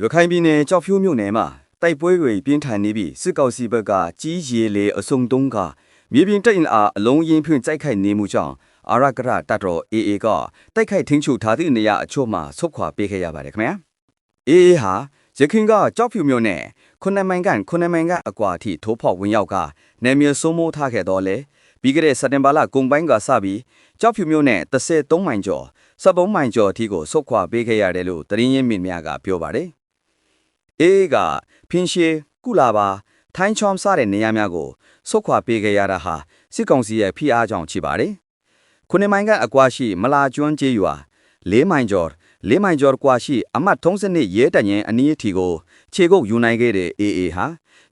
ရခိုင်ပြည်နယ်ကြောက်ဖြူးမြို့နယ်မှာတိုက်ပွဲတွေပြင်းထန်နေပြီးစစ်ကောင်စီဘက်ကကြီးရေလေအစုံတုံးကမြေပြင်တပ်ရင်အားအလုံးရင်ဖြင့်စိုက်ခိုက်နေမှုကြောင့်အာရကရတတ်တော် AA ကတိုက်ခိုက်ထင်းချုပ်ထားသည့်နေရာအချို့မှာဆုတ်ခွာပေးခဲ့ရပါတယ်ခင်ဗျာ AA ဟာရခိုင်ကကြောက်ဖြူမြို့နယ်ခုနှစ်မိုင်ကန်ခုနှစ်မိုင်ကအကွာအထိထိုးဖောက်ဝင်ရောက်ကနယ်မြေစိုးမိုးထားခဲ့တော့လေပြီးခဲ့တဲ့စက်တင်ဘာလကုန်ပိုင်းကစပြီးကြောက်ဖြူမြို့နယ်33မိုင်ကျော်စပုံးမိုင်ကျော်အထိကိုဆုတ်ခွာပေးခဲ့ရတယ်လို့တရင်ရင်းမြင့်များကပြောပါတယ် အေးကဖင်းရှေကုလာပါထိုင်းချောင်းစားတဲ့နေရာများကိုဆုတ်ခွာပေးခဲ့ရတာဟာစစ်ကောင်စီရဲ့ဖိအားကြောင့်ဖြစ်ပါတယ်။ခုနှစ်မိုင်ကအကွာရှိမလာကျွန်းကျေးရွာ၄မိုင်ကျော်၄မိုင်ကျော်ကွာရှိအမတ်32ရဲတရင်အနီးအထီကိုခြေကုပ်ယူနိုင်ခဲ့တဲ့ AA ဟာ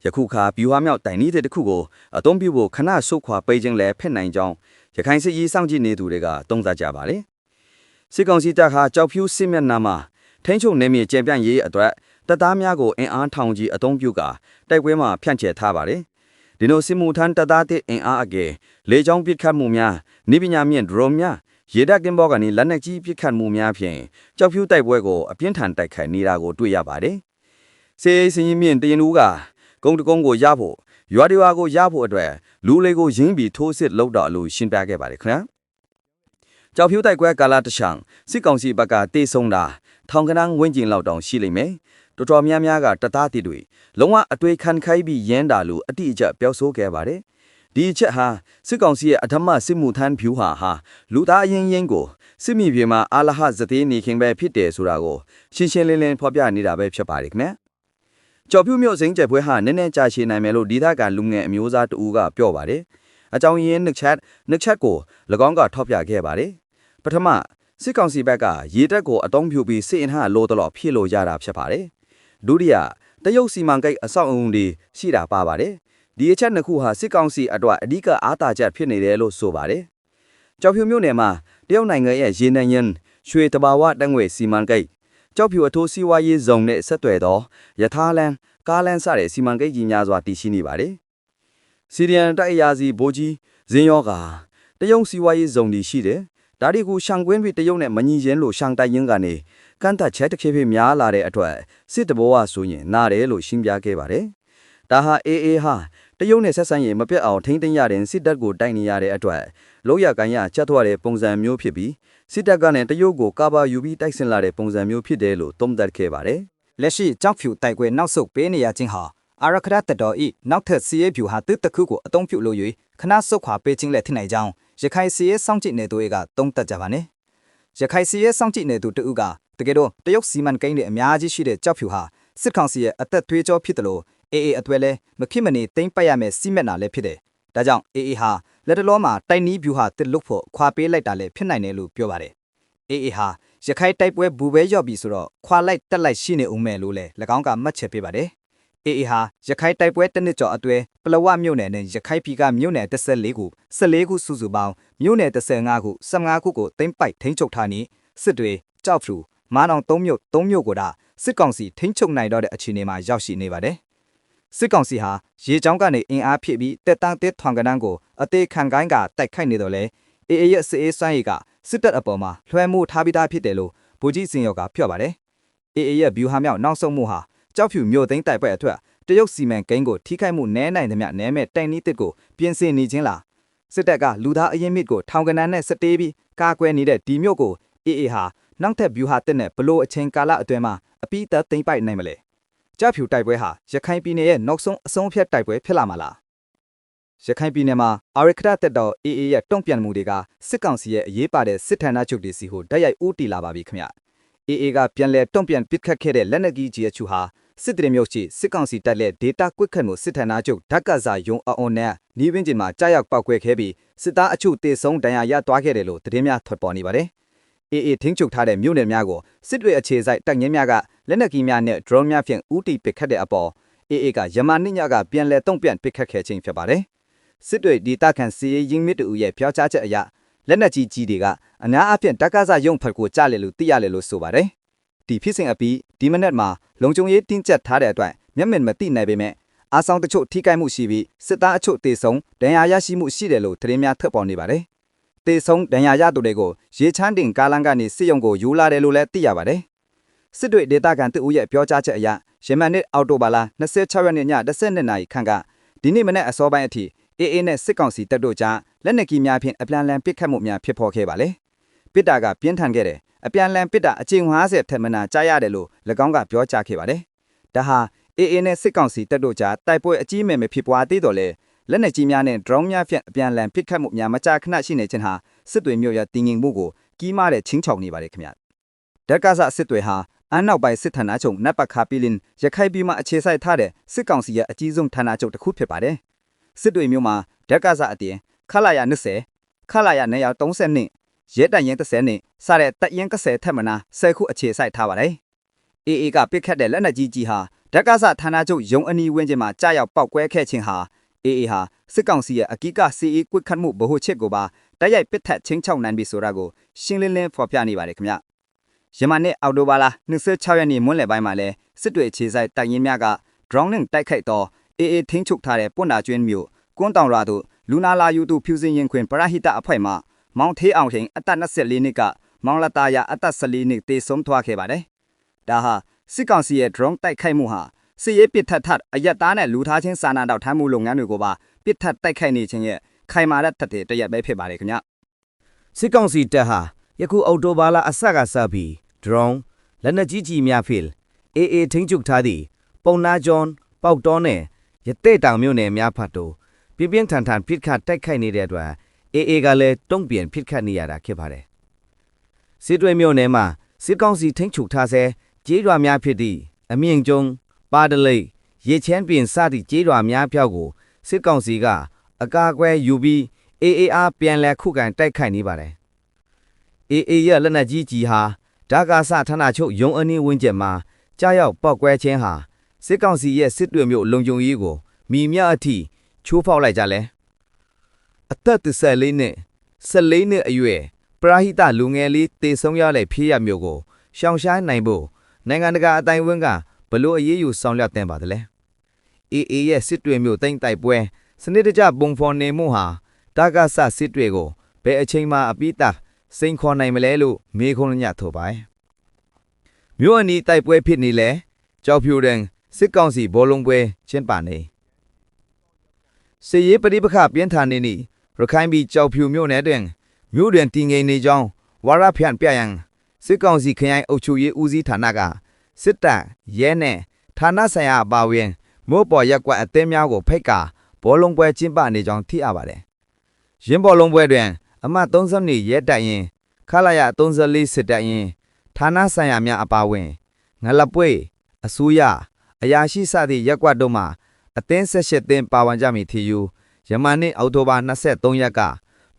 ယခုခါဗျူဟာမြောက်တိုင်နည်းတဲ့တစ်ခုကိုအသုံးပြုဖို့ခဏဆုတ်ခွာပေးခြင်းလည်းဖြစ်နိုင်ကြောင်းရခိုင်စစ်ရေးစောင့်ကြည့်နေသူတွေကသုံးသပ်ကြပါတယ်။စစ်ကောင်စီတပ်ဟာကြောက်ဖြူးစစ်မျက်နှာမှာထိန်းချုပ်နေမြေကျဲပြန့်ရေးအတွက် တပ်သားများကိုအင်အားထောင်ကြီးအုံပြုကာတိုက်ပွဲမှာဖြန့်ကျက်ထားပါတယ်။ဒီလိုစစ်မှုထမ်းတပ်သားတဲ့အင်အားအကယ်လေကြောင်းပစ်ခတ်မှုများနေပညာမြင့်ဒရုန်းများရေတပ်ကင်းဘောကနေလက်နက်ကြီးပစ်ခတ်မှုများဖြင့်ကြောက်ဖြူးတိုက်ပွဲကိုအပြင်းထန်တိုက်ခိုက်နေတာကိုတွေ့ရပါတယ်။စေစင်းရင်မြင့်တရင်ဦးကဂုံတကုန်းကိုရဖို့ရွာဒီဝါကိုရဖို့အတွက်လူလေးကိုရင်းပြီးထိုးစစ်လုပ်တော့လို့ရှင်းပြခဲ့ပါတယ်ခင်ဗျာ။ကြောက်ဖြူးတိုက်ကွဲကာလာတချံစစ်ကောင်စီဘက်ကတေဆုံးတာထောင်ကနန်းဝင်းကျင်လောက်တောင်ရှိလိမ့်မယ် တော်တော်များများကတသားတည်တွေလုံးဝအတွေ့ခံခိုင်းပြီးရမ်းတာလို့အတိအကျပြောဆိုခဲ့ပါတယ်ဒီအချက်ဟာစစ်ကောင်စီရဲ့အထမစစ်မှုထမ်းဖြူဟာဟာလူသားအရင်ရင်ကိုစစ်မြေပြင်မှာအာလဟဇသေးနေခင်ပဲဖြစ်တယ်ဆိုတာကိုရှင်းရှင်းလင်းလင်းဖော်ပြနေတာပဲဖြစ်ပါတယ်ခင်ဗျကြော်ပြူးမြို့စိန်ကျက်ပွဲဟာနည်းနည်းကြာရှည်နိုင်မယ်လို့ဒီသကလူငယ်အမျိုးသားတဦးကပြောပါတယ်အကြောင်းရင်းနှစ်ချက်နှစ်ချက်ကို၎င်းကထောက်ပြခဲ့ပါတယ်ပထမစစ်ကောင်စီဘက်ကရေတက်ကိုအတုံးပြူပြီးစစ်အင်ဟာလိုတလို့ဖြစ်လို့ရတာဖြစ်ပါတယ် ဒုတိယတရုတ်စီမံကိန်းအဆောက်အုံတွေရှိတာပါပါတယ်ဒီအချက်နှစ်ခုဟာစစ်ကောင်စီအတွက်အဓိကအားသာချက်ဖြစ်နေတယ်လို့ဆိုပါတယ်ကြောက်ဖြူမြို့နယ်မှာတရုတ်နိုင်ငံရဲ့ရေနံရင်ရွှေတဘာဝတငွေစီမံကိန်းကြောက်ဖြူအထိုးစီးပွားရေးဇုံနဲ့ဆက်သွယ်သောယထာလန်ကားလန်စတဲ့စီမံကိန်းကြီးများစွာတည်ရှိနေပါတယ်စီရီယန်တိုက်အရာစီဘိုးကြီးဇင်းယောကတရုတ်စီးပွားရေးဇုံတည်ရှိတယ်ဒါဒီကိုရှန်ကွင်းပြီးတရုတ်နဲ့မညီရင်လို့ရှန်တိုက်ရင်ကနေ ကန့်သက်ချက်တစ်ခေတ်ဖြစ်များလာတဲ့အတွက်စစ်တဘောကဆိုရင်နားတယ်လို့ရှင်းပြခဲ့ပါတယ်။ဒါဟာအေးအေးဟာတရုတ်နဲ့ဆက်ဆံရေးမပြတ်အောင်ထိမ့်သိမ်းရတဲ့စစ်တပ်ကိုတိုက်နေရတဲ့အတွက်လောက်ရကိုင်းရချက်ထွက်တဲ့ပုံစံမျိုးဖြစ်ပြီးစစ်တပ်ကလည်းတရုတ်ကိုကာဘာယူပြီးတိုက်ဆင်လာတဲ့ပုံစံမျိုးဖြစ်တယ်လို့သုံးသပ်ခဲ့ပါတယ်။လက်ရှိကြောက်ဖြူတိုက်ပွဲနောက်ဆုတ်ပေးနေရခြင်းဟာအာရခရတတော်ဤနောက်ထပ်စီးရဲဖြူဟာတစ်တခုကိုအုံပြုလို့၍ခဏဆုတ်ခွာပေးခြင်းလည်းထင်နိုင်ကြောင်းရခိုင်စီးရဲစောင့်ကြည့်နေသူတွေကသုံးသပ်ကြပါနဲ့ရခိုင်စီးရဲစောင့်ကြည့်နေသူတဦးက တကယ်တော့တရုတ်စီမံကိန်းတွေအများကြီးရှိတဲ့ကြောက်ဖြူဟာစစ်ကောင်စီရဲ့အသက်သွေးကြောဖြစ်တယ်လို့အေအေအသွဲလဲမဖြစ်မနေတိမ့်ပတ်ရမယ်စီမက်နာလည်းဖြစ်တယ်ဒါကြောင့်အေအေဟာလက်တလုံးမှာတိုက်နီးဖြူဟာတစ်လုတ်ဖို့ခွာပေးလိုက်တာလည်းဖြစ်နိုင်တယ်လို့ပြောပါတယ်အေအေဟာရခိုင်တိုက်ပွဲဘူပဲရော့ပြီဆိုတော့ခွာလိုက်တက်လိုက်ရှိနေဦးမယ်လို့လည်း၎င်းကမှတ်ချက်ပေးပါတယ်အေအေဟာရခိုင်တိုက်ပွဲတစ်နှစ်ကျော်အတွဲပလဝမြို့နယ်နဲ့ရခိုင်ပြည်ကမြို့နယ်14ခု14ခုစုစုပေါင်းမြို့နယ်15ခု15ခုကိုသိမ့်ပိုက်ထိန်းချုပ်ထားနေစစ်တွေကြောက်ဖြူ မာနောင်3မြို့3မြို့ကိုဒါစစ်ကောင်စီထိန်းချုပ်နိုင်တော့တဲ့အခြေအနေမှာရောက်ရှိနေပါတယ်စစ်ကောင်စီဟာရေချောင်းကနေအင်အားဖြည့်ပြီးတက်တန်းတက်ထွန်ကနန်းကိုအသေးခံကိုင်းကတိုက်ခိုက်နေတော့လဲအေအေရဲ့စစ်အေးစွမ်းရည်ကစစ်တပ်အပေါ်မှာလွှဲမှုထားပြီးသားဖြစ်တယ်လို့ဗိုလ်ကြီးစင်ရော်ကပြောပါတယ်အေအေရဲ့ဗျူဟာမြောက်နောက်ဆုံးမှုဟာကြောက်ဖြူမြို့သိမ်းတိုက်ပွဲအထွက်တရုတ်စီမံကိန်းကိုထိခိုက်မှုနည်းနိုင်သမျှနည်းမဲ့တိုင်နီးတစ်ကိုပြင်ဆင်နေခြင်းလားစစ်တပ်ကလူသားအရင်မြစ်ကိုထောင်ကနန်းနဲ့စတေးပြီးကာကွယ်နေတဲ့ဒီမြို့ကိုအေအေဟာ နောက်ထပ်ဗျူဟာတစ်နဲ့ဘလို့အချိန်ကာလအတွင်းမှာအပိသက်သိမ့်ပိုက်နိုင်မလဲကြောက်ဖြူတိုက်ပွဲဟာရခိုင်ပြည်နယ်ရဲ့နောက်ဆုံးအဆုံးဖြတ်တိုက်ပွဲဖြစ်လာမှာလားရခိုင်ပြည်နယ်မှာအာရခရတက်တော်အေအေရဲ့တုံ့ပြန်မှုတွေကစစ်ကောင်စီရဲ့အရေးပါတဲ့စစ်ဌာနချုပ်တွေစီကိုတိုက်ရိုက်ဦးတည်လာပါပြီခင်ဗျအေအေကပြန်လဲတုံ့ပြန်ပစ်ခတ်ခဲ့တဲ့လက်နက်ကြီးကြီးအချူဟာစစ်တရေမြုပ်ရှိစစ်ကောင်စီတပ်လက်ဒေတာကွက်ခတ်မှုစစ်ဌာနချုပ်ဓာတ်ကစားယုံအောင်နဲ့နီးပင်းကျင်မှာကြားရောက်ပောက်ကွဲခဲ့ပြီးစစ်သားအချို့တေဆုံးဒဏ်ရာရသွားခဲ့တယ်လို့သတင်းများထွက်ပေါ်နေပါတယ် အေအေထင်းချုပ်ထားတဲ့မြို့နယ်များကိုစစ်တွေအခြေစိုက်တပ်ငင်းများကလက်နက်ကြီးများနဲ့ drone များဖြင့်ဦးတီပစ်ခတ်တဲ့အပေါ်အေအေကယမနစ်ညကပြန်လဲတုံ့ပြန်ပစ်ခတ်ခဲ့ခြင်းဖြစ်ပါတယ်စစ်တွေဒေတာခန်စီရင်ရင်းမြစ်တူရဲ့ပြောကြားချက်အရလက်နက်ကြီးကြီးတွေကအများအပြားတက္ကသရုံဖက်ကိုကြားလေလို့သိရလေလို့ဆိုပါတယ်ဒီဖြစ်စဉ်အပြီးဒီမနက်မှာလုံခြုံရေးတင်းကျပ်ထားတဲ့အတွက်မျက်မြင်မသိနိုင်ပေမဲ့အားဆောင်တချို့ထိခိုက်မှုရှိပြီးစစ်သားအချို့တေဆုံးဒဏ်ရာရရှိမှုရှိတယ်လို့သတင်းများထွက်ပေါ်နေပါတယ် တေဆုံးဒဏ်ရာရသူတွေကိုရေချမ်းတင်ကားလမ်းကနေစစ်ရုံကိုယူလာတယ်လို့လည်းသိရပါတယ်စစ်တွေဒေတာကန်တူဦးရဲ့ပြောကြားချက်အရရမန်နစ်အော်တိုဘာလာ26ရက်နေ့ည12နာရီခန့်ကဒီနေ့မနေ့အစောပိုင်းအထိအေအေနဲ့စစ်ကောင်စီတပ်တို့ကြားလက်နက်ကြီးများဖြင့်အပြန်အလှန်ပစ်ခတ်မှုများဖြစ်ပေါ်ခဲ့ပါလေပစ်တာကပြင်းထန်ခဲ့တယ်အပြန်အလှန်ပစ်တာအချိန်50ထက်မနာကြားရတယ်လို့၎င်းကပြောကြားခဲ့ပါတယ်ဒါဟာအေအေနဲ့စစ်ကောင်စီတပ်တို့ကြားတိုက်ပွဲအကြီးအကျယ်မဖြစ်ပွားသေးတော့လေ လက်နက်ကြီးများနဲ့ drone များဖြင့်အပြန်အလှန်ပစ်ခတ်မှုများမကြာခဏရှိနေခြင်းဟာစစ်တွေမျိုးရတည်ငြိမ်မှုကိုကြီးမားတဲ့ချင်းချောင်နေပါတယ်ခင်ဗျဓက်ကဆစစ်တွေဟာအန်းနောက်ပိုင်းစစ်ဌာနချုပ်နတ်ပခါပီလင်ရခိုင်ပြည်မှာအခြေစိုက်ထားတဲ့စစ်ကောင်စီရဲ့အကြီးဆုံးဌာနချုပ်တစ်ခုဖြစ်ပါတယ်စစ်တွေမျိုးမှာဓက်ကဆအတင်ခလာရ20ခလာရ930နှစ်ရဲတိုင်ရင်30နှစ်စတဲ့တပ်ရင်30ထက်မနာ10ခုအခြေစိုက်ထားပါတယ်အေအေကပစ်ခတ်တဲ့လက်နက်ကြီးကြီးဟာဓက်ကဆဌာနချုပ်ရုံအနီးဝန်းကျင်မှာကြားရောက်ပောက်ကွဲခဲ့ခြင်းဟာ အေအေဟာစစ်ကောင်စီရဲ့အကီးကစီအေးကွက်ခတ်မှုဗဟိုချက်ကိုပါတိုက်ရိုက်ပစ်ထတ်ချင်းချောက်နိုင်ပြီဆိုတာကိုရှင်းလင်းလင်းဖော်ပြနေပါတယ်ခင်ဗျယမန်နေ့အော်တိုဘာလာ26ရက်နေ့မွန်းလယ်ပိုင်းမှာလဲစစ်တွေခြေဆိုင်တိုက်ရင်များက drone နဲ့တိုက်ခိုက်တော့အေအေထင်းချုပ်ထားတဲ့ပွန့်နာကျွင်းမြို့ကွန်းတောင်ရွာတို့လူနာလာယူသူဖြူစင်ရင်ခွင်ပရဟိတအဖွဲ့မှမောင်သေးအောင်ထင်အသက်24နှစ်ကမောင်လတာယာအသက်14နှစ်တေဆုံးသွားခဲ့ပါတယ်ဒါဟာစစ်ကောင်စီရဲ့ drone တိုက်ခိုက်မှုဟာ စစ်ရေးပစ်ထတ်ထတ်အယက်သားနဲ့လူသားချင်းစာနာတော့ထမ်းမှုလုပ်ငန်းတွေကိုပါပစ်ထတ်တိုက်ခိုက်နေခြင်းရဲ့ခိုင်မာတဲ့တက်တဲ့တရက်ပဲဖြစ်ပါတယ်ခင်ဗျစစ်ကောင်စီတပ်ဟာယခုအော်တိုဘာလအဆက်ကစပြီး drone လက်နက်ကြီးကြီးများဖြင့်အေအေထိန်းချုပ်ထားသည့်ပုံနာဂျွန်ပေါက်တော်နဲ့ရတဲ့တောင်မြို့နယ်များဖတ်တို့ပြင်းပြင်းထန်ထန်ဖိတ်ခတ်တိုက်ခိုက်နေတဲ့အတွက်အေအေကလည်းတုံ့ပြန်ဖိတ်ခတ်နေရတာဖြစ်ပါတယ်စစ်တွေမြို့နယ်မှာစစ်ကောင်စီထိန်းချုပ်ထားဆဲကြေးရွာများဖြစ်သည့်အမြင့်ကျုံ ပါဒလိတ်ရေချမ်းပြင်စသည့်ကြေးရွာများပြောက်ကိုစစ်ကောင်စီကအကာအကွယ်ယူပြီး AAR ပြန်လည်ခုခံတိုက်ခိုက်နေပါတယ်။ AA ရဲ့လက်နက်ကြီးကြီးဟာဓာကာဆဌာနချုပ်ရုံအနီးဝန်းကျင်မှာကြားရောက်ပောက်ကွဲခြင်းဟာစစ်ကောင်စီရဲ့စစ်တွေမျိုးလုံခြုံရေးကိုမိမြအထိချိုးဖောက်လိုက်ကြလဲ။အသက်14နှစ်14နှစ်အရွယ်ပရာဟိတလူငယ်လေးတေဆုံးရတဲ့ဖြစ်ရမျိုးကိုရှောင်ရှားနိုင်ဖို့နိုင်ငံတကာအတိုင်းဝန်းက ဘလို့အရေးယူဆောင်ရွက်တင်ပါတယ်လဲ။ AA ရဲ့စစ်တွေမျိုးတိမ့်တိုက်ပွဲစနစ်တကျပုံဖော်နေမှုဟာတာကဆစစ်တွေကိုဘယ်အချိန်မှအပိတာစိန်ခေါ်နိုင်မလဲလို့မေးခွန်းညထုတ်ပါမြို့အနီးတိုက်ပွဲဖြစ်နေလဲကြောက်ဖြူတဲ့စစ်ကောင်စီဘောလုံးပွဲကျင်းပနေစစ်ရေးပဋိပက္ခပြင်းထန်နေနေရခိုင်ပြည်ကြောက်ဖြူမြို့နယ်တွင်မြို့တွင်တည်ငြိမ်နေကြောင်းဝါရဖြန့်ပြရန်စစ်ကောင်စီခရိုင်အုပ်ချုပ်ရေးဦးစီးဌာနက စစ်တပ်ရဲနဲ့ဌာနဆိုင်ရာအပါအဝင်မို့ပေါ်ရက်ကွက်အသင်းများကိုဖိတ်ကာဘောလုံးပွဲကျင်းပနေကြောင်းသိရပါတယ်။ရင်းဘောလုံးပွဲတွင် အမှတ်30နှစ်ရဲတပ်ရင်ခလာရ34စစ်တပ်ရင်ဌာနဆိုင်ရာများအပါအဝင်ငလပွေအစိုးရအရာရှိစသည့်ရက်ကွက်တို့မှအသင်းဆက်ရှစ်သင်းပါဝင်ကြမည်ထီယူယမန်နေ့အောက်တိုဘာ23ရက်က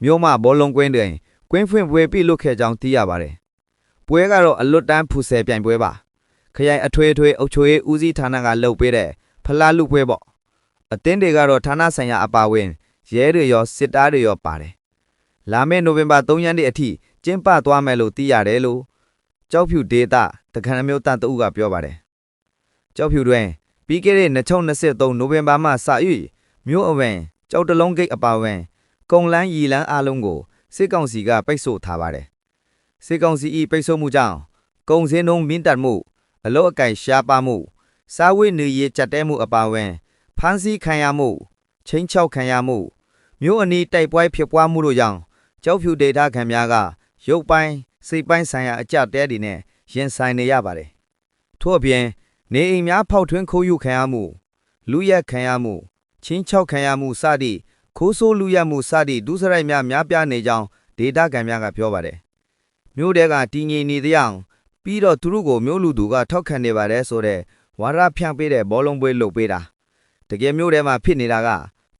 မြို့မဘောလုံးကွင်းတွင်ကွင်းဖွင့်ပွဲပြုလုပ်ခဲ့ကြောင်းသိရပါတယ်။ပွဲကတော့အလွတ်တန်းဖူဆယ်ပြိုင်ပွဲပါ။ ခရိုင်အထွေထွေအုပ်ချုပ်ရေးဦးစီးဌာနကလုပ်ပေးတဲ့ဖလားလူပွဲပေါ့။အသင်းတွေကတော့ဌာနဆိုင်ရာအပါအဝင်ရဲတွေရောစစ်သားတွေရောပါတယ်။လာမယ့်နိုဝင်ဘာ3ရက်နေ့အထိကျင်းပသွားမယ်လို့သိရတယ်လို့ကြောက်ဖြူဒေတာတခဏမျိုးတန်တအုပ်ကပြောပါတယ်။ကြောက်ဖြူတွင်ပြီးခဲ့တဲ့2023နိုဝင်ဘာမှစ၍မြို့အဝင်ကြောက်တလုံးဂိတ်အပါအဝင်ကုံလန်းရီလန်းအားလုံးကိုစစ်ကောင်စီကပိတ်ဆို့ထားပါတယ်။စစ်ကောင်စီ၏ပိတ်ဆို့မှုကြောင့်ကုံစင်းနှုံးမင်းတပ်မှု အလောအကင်ရှားပါမှုစားဝိနေရေးကြက်တဲမှုအပါအဝင်ဖမ်းဆီးခံရမှုချင်းချောက်ခံရမှုမြို့အနီးတိုက်ပွဲဖြစ်ပွားမှုတို့ကြောင့်ကြောက်ဖြူဒေတာခံများကရုပ်ပိုင်းစိတ်ပိုင်းဆိုင်ရာအကြတဲတွေနဲ့ရင်ဆိုင်နေရပါတယ်။ထို့အပြင်နေအိမ်များဖောက်ထွင်းခိုးယူခံရမှုလူရက်ခံရမှုချင်းချောက်ခံရမှုစသည့်ခိုးဆိုးလူရက်မှုစသည့်ဒုစရိုက်များများပြားနေကြောင်းဒေတာခံများကပြောပါတယ်။မြို့တဲကတည်ငြိမ်နေသည့် ပြီးတော့သူတို့ကိုမြို့လူသူကထောက်ခံနေပါတယ်ဆိုတဲ့ဝါရဖြန့်ပေးတဲ့ဘောလုံးပွဲလုပ်ပေးတာတကယ်မျိုးထဲမှာဖြစ်နေတာက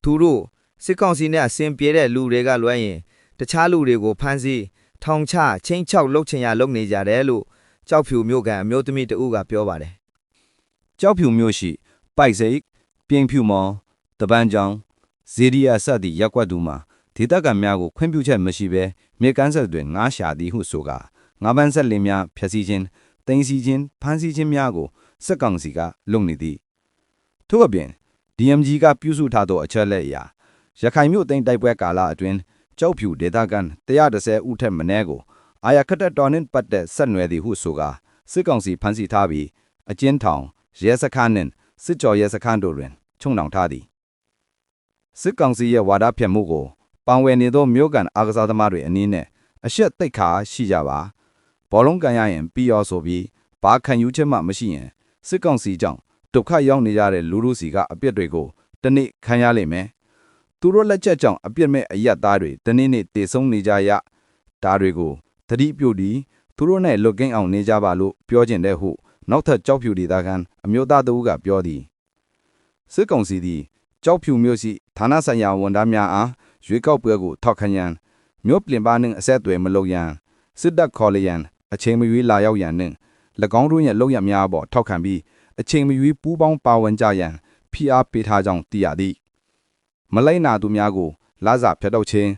သူတို့စစ်ကောင်စီနဲ့အစင်ပြေတဲ့လူတွေကလွှဲရင်တခြားလူတွေကိုဖမ်းဆီးထောင်ချချင်းချောက်လုပ်ချင်ရလုပ်နေကြတယ်လို့ကြောက်ဖြူမျိုးကန်အမျိုးသမီးတဦးကပြောပါတယ်ကြောက်ဖြူမြို့ရှိပိုက်စိတ်ပြင်းဖြူမော်တပန်းချောင်းဇေဒီယာစသည့်ရက်ကွက်တူမှာဒေသခံများကိုခွင့်ပြုချက်မရှိဘဲမြေကမ်းဆက်တွင်ငားရှာသည်ဟုဆိုကာ ငါးပန်းဆက်လင်းများဖျက်ဆီးခြင်းတင်စီခြင်းဖမ်းဆီးခြင်းများကိုစက်ကောင်စီကလုပ်နေသည်ထို့အပြင် DMG ကပြုစုထားသောအချက်လက်အရာရခိုင်မြို့သိမ်းတိုက်ပွဲကာလအတွင်းကြောက်ဖြူဒေသခံ130ဦးထက်မနည်းကိုအာရခတ်တော်နှင့်ပတ်သက်ဆက်နွယ်သည်ဟုဆိုကာစစ်ကောင်စီဖမ်းဆီးထားပြီးအကျဉ်းထောင်ရဲစခန်းနဲ့စစ်ကြောရဲစခန်းတို့တွင်ချုံနှောင်ထားသည်စစ်ကောင်စီရဲ့ဝါဒဖြန့်မှုကိုပန်ဝယ်နေသောမြို့ကန်အားကစားသမားတွေအနည်းနဲ့အရှက်သိက်ခါရှိကြပါ ဘောလုံးကန်ရရင်ပြီးရောဆိုပြီးဘာခံယူချက်မှမရှိရင်စစ်ကောင်စီကြောင့်ဒုက္ခရောက်နေကြတဲ့လူလူစီကအပြစ်တွေကိုတနေ့ခံရလိမ့်မယ်သူတို့လက်ချက်ကြောင့်အပြစ်မဲ့အယက်သားတွေတနေ့နေ့တည်ဆုံးနေကြရဒါတွေကိုသတိပြုပြီးသူတို့နဲ့လွတ်ကင်းအောင်နေကြပါလို့ပြောကျင်တဲ့ဟုနောက်ထပ်ကြောက်ဖြူဒေသခံအမျိုးသားတဦးကပြောသည်စစ်ကောင်စီသည်ကြောက်ဖြူမျိုးရှိဌာနဆိုင်ရာဝန်ထမ်းများအားရွေးကောက်ပွဲကိုထောက်ခံရန်မြို့ပြင်ပနှင့်အဆက်အသွယ်မလုပ်ရန်စစ်တပ်ခေါ်လျန် အချိန်မရွေးလာရောက်ရန်နှင့်၎င်းတို့ရဲ့လုပ်ရများအပေါ်ထောက်ခံပြီးအချိန်မရွေးပူးပေါင်းပါဝင်ကြရန်ဖိအားပေးထားကြောင်းသိရသည်မလိုက်နာသူများကိုလာစာဖျက်တော့ခြင်း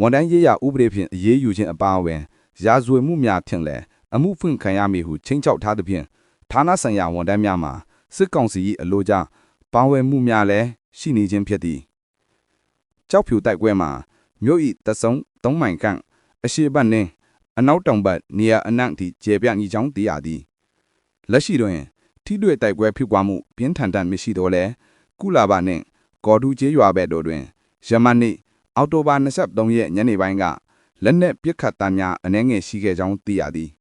ဝန်တန်းရေးရဥပဒေဖြင့်အရေးယူခြင်းအပါအဝင်ရာဇဝတ်မှုများဖြင့်လည်းအမှုဖွင့်ခံရမည်ဟုချင်းချောက်ထားသဖြင့်ဌာနဆိုင်ရာဝန်တန်းများမှာစစ်ကောင်စီ၏အလို့ကြပါဝင်မှုများလည်းရှိနေခြင်းဖြစ်သည်ကြောက်ဖြူတိုက်ပွဲမှာမြို့၏တဆုံသုံးမိုင်ခန့်အရှိတ်ဘက်နှင့် အနောက်တောင်ဘက်နေရာအနှံ့အထိကျေပြန့်ညီကြောင်းသိရသည်လက်ရှိတွင် ထိတွေ့တိုက်ပွဲဖြစ်ပွားမှုပြင်းထန်တမ်းမရှိတော့လဲကုလာဘနှင့်ကော်ဒူကျေးရွာဘက်တို့တွင်ယမန်နေ့အောက်တိုဘာ23ရက်ညနေပိုင်းကလက်နက်ပစ်ခတ်တမ်းများအနှဲငယ်ရှိခဲ့ကြောင်းသိရသည်